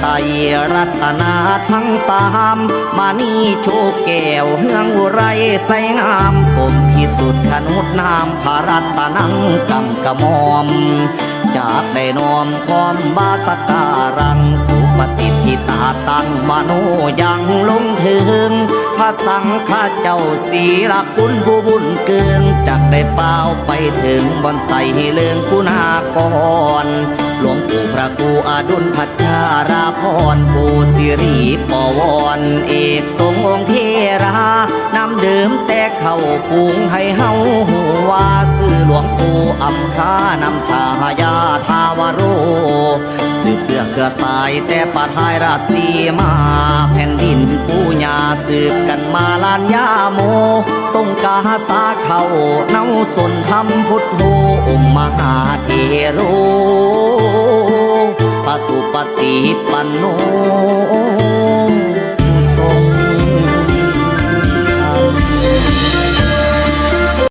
ไตรรัตนาทั้งสามมานี่โชคแก้วเฮืองอุไรใสงามสมที่สุดขนุดนามพระรัตนังกำกระหมอม จากได้นอมความบาสการังสุปฏิทิตาตั้งมโนยังลงถึงพระสังฆเจ้าศีลคุณผู้บุญเกินจากได้เป้าไปถึงบนไตเลืองคุณากร ระครูอดุลพัชาราพรปู่สิริปวร เอกทรงองค์เทรานำดื่มแต่เข้าฟูงให้เฮาหูว่าซื้อหลวงปู่อัมพานำชายาทาวโรสืบเสือเกือสายแต่ปาทายราศีมาแผ่นดินปูญาสืบกันมาลานยาโมทรงกาสาเข้าเนาสนธรรมพุทโธองค์มหาเทโร ฏิปันโน